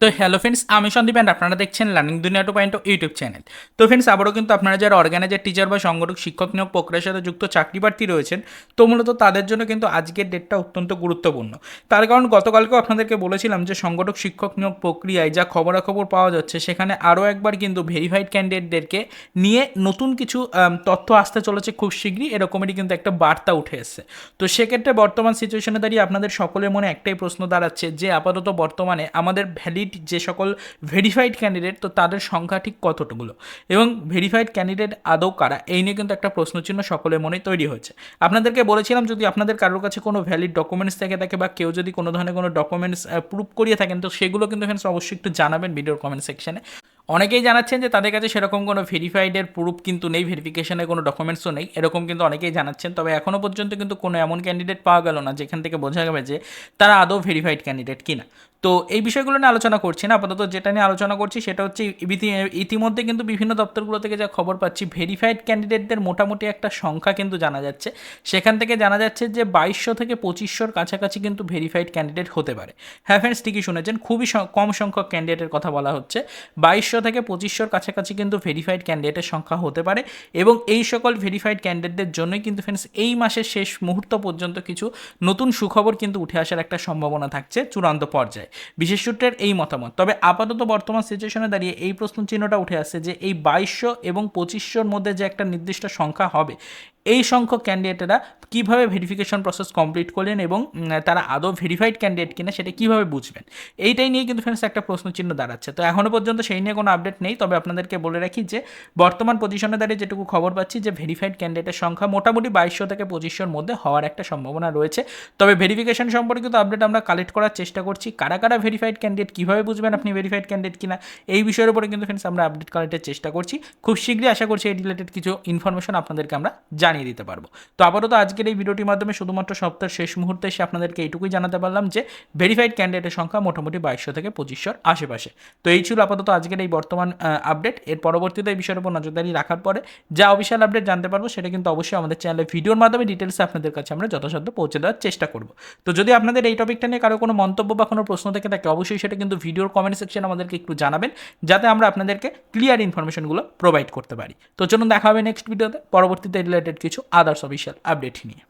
তো hello friends আমি Sandeep and আপনারা দেখছেন learning Duniya two point YouTube channel তো ফ্রেন্ডস আবারও কিন্তু আপনারা যারা অর্গানাইজার টিচার বা সংগঠক, শিক্ষক নিয়োগ প্রক্রিয়ার সাথে যুক্ত চাকরি প্রার্থী রয়েছেন, তো মূলত তাদের জন্য কিন্তু আজকের ডেটটা অত্যন্ত গুরুত্বপূর্ণ। তার কারণ গতকালকেও আপনাদেরকে বলেছিলাম যে সংগঠক, শিক্ষক নিয়োগ প্রক্রিয়ায় যা খবরাখবর পাওয়া যাচ্ছে, সেখানে আরও একবার কিন্তু ভেরিফাইড ক্যান্ডিডেটদেরকে নিয়ে নতুন কিছু তথ্য আসতে চলেছে খুব শীঘ্রই, এরকমেরই কিন্তু একটা বার্তা উঠে এসছে। তো সেক্ষেত্রে বর্তমান সিচুয়েশনে দাঁড়িয়ে আপনাদের সকলের মনে একটাই প্রশ্ন দাঁড়াচ্ছে যে আপাতত বর্তমানে আমাদের ভ্যালিড যে সকল ভেরিফাইড ক্যান্ডিডেট তো তাদের সংখ্যা ঠিক কতটুকুলো? এবং ভেরিফাইড ক্যান্ডিডেট আদৌ কারা? এই নিয়ে কিন্তু একটা প্রশ্নচিহ্ন সকলের মনে তৈরি হয়েছে। আপনাদেরকে বলেছিলাম, যদি আপনাদের কারোর কাছে কোনো ভ্যালিড ডকুমেন্টস থেকে থাকে বা কেউ যদি কোনো ধরনের কোনো ডকুমেন্টস প্রুভ করিয়ে থাকেন, তো সেগুলো কিন্তু ফ্রেন্ডস অবশ্যই একটু জানাবেন ভিডিওর কমেন্ট সেকশনে অনেকেই জানাচ্ছেন যে তাদের কাছে সেরকম কোনো ভেরিফাইডের প্রুফ কিন্তু নেই ভেরিফিকেশনের কোনো ডকুমেন্টসও নেই, এরকম কিন্তু অনেকেই জানাচ্ছেন। তবে এখনও পর্যন্ত কিন্তু কোনো এমন ক্যান্ডিডেট পাওয়া গেল না, যেখান থেকে বোঝা যাবে যে তারা আদৌ ভেরিফাইড ক্যান্ডিডেট কিনা। তো এই বিষয়গুলো নিয়ে আলোচনা করছি না, আপাতত যেটা নিয়ে আলোচনা করছি সেটা হচ্ছে ইতি- ইতিমধ্যে কিন্তু বিভিন্ন দপ্তরগুলো থেকে যা খবর পাচ্ছি ভেরিফাইড ক্যান্ডিডেটদের মোটামুটি একটা সংখ্যা কিন্তু জানা যাচ্ছে। সেখান থেকে জানা যাচ্ছে যে বাইশশো থেকে পঁচিশশোর কাছাকাছি কিন্তু ভেরিফাইড ক্যান্ডিডেট হতে পারে। হ্যাঁ ফ্রেন্ডস ঠিকই শুনেছেন, খুবই কম সংখ্যক ক্যান্ডিডেটের কথা বলা হচ্ছে। বাইশশো থেকে পঁচিশশোর কাছাকাছি কিন্তু ভেরিফাইড ক্যান্ডিডেটের সংখ্যা হতে পারে এবং এই সকল ভেরিফাইড ক্যান্ডিডেটদের জন্যই কিন্তু ফ্রেন্ডস এই মাসের শেষ মুহূর্ত পর্যন্ত কিছু নতুন সুখবর কিন্তু উঠে আসার একটা সম্ভাবনা থাকছে চূড়ান্ত পর্যায়ে। বিশেষ সূত্রের এই মতামত। তবে আপাতত বর্তমান সিচুয়েশনে দাঁড়িয়ে এই প্রশ্ন চিহ্নটা উঠে আসছে যে এই বাইশশো এবং পঁচিশশোর মধ্যে যে একটা নির্দিষ্ট সংখ্যা হবে, এই সংখ্যক ক্যান্ডিডেটেরা কীভাবে ভেরিফিকেশন প্রসেস কমপ্লিট করলেন এবং তারা আদৌ ভেরিফাইড ক্যান্ডিডেট কিনা সেটা কীভাবে বুঝবেন? এইটাই নিয়ে কিন্তু ফ্রেন্ডস একটা প্রশ্নচিহ্ন দাঁড়াচ্ছে। তো এখনও পর্যন্ত সেই নিয়ে কোনো আপডেট নেই। তবে আপনাদেরকে বলে রাখি যে, বর্তমান পজিশনে দাঁড়িয়ে যেটুকু খবর পাচ্ছি যে ভেরিফাইড ক্যান্ডিডেটের সংখ্যা মোটামুটি বাইশশো থেকে পঁচিশশোর মধ্যে হওয়ার একটা সম্ভাবনা রয়েছে। তবে ভেরিফিকেশন সম্পর্কিত আপডেট আমরা কালেক্ট করার চেষ্টা করছি। কারা কারা ভেরিফাইড ক্যান্ডিডেট কীভাবে বুঝবেন আপনি ভেরিফাইড ক্যান্ডিডেট কিনা, এই বিষয়ের উপরে কিন্তু ফ্রেন্ডস আমরা আপডেট কালেক্টের চেষ্টা করছি। খুব শীঘ্রই আশা করছি এই রিলেটেড কিছু ইনফরমেশন আপনাদেরকে আমরা জানিয়ে দিতে পারব। তো আপাতত আজকের এই ভিডিওটির মাধ্যমে শুধুমাত্র সপ্তাহের শেষ মুহূর্তে এসে আপনাদেরকে এইটুকুই জানাতে পারলাম যে ভেরিফাইড ক্যান্ডিডেটের সংখ্যা মোটামুটি বাইশশো থেকে পঁচিশশোর আশেপাশে। তো এই ছিল আপাতত আজকের এই বর্তমান আপডেট এর পরবর্তীতে এই বিষয়ের উপর নজরদারি রাখার পরে যা অফিসিয়াল আপডেট জানতে পারব সেটা কিন্তু অবশ্যই আমাদের চ্যানেলে ভিডিওর মাধ্যমে ডিটেলসে আপনাদের কাছে আমরা যথাসাধ্য পৌঁছে দেওয়ার চেষ্টা করব। তো যদি আপনাদের এই টপিকটা নিয়ে কারও কোনো মন্তব্য বা কোনো প্রশ্ন থেকে থাকে অবশ্যই সেটা কিন্তু ভিডিওর কমেন্ট সেকশন আমাদেরকে একটু জানাবেন, যাতে আমরা আপনাদেরকে ক্লিয়ার ইনফরমেশনগুলো প্রোভাইড করতে পারি। তো চলুন দেখা হবে নেক্সট ভিডিওতে পরবর্তীতে রিলেটেড কিছু আদার্স অফিসিয়াল আপডেট নিয়ে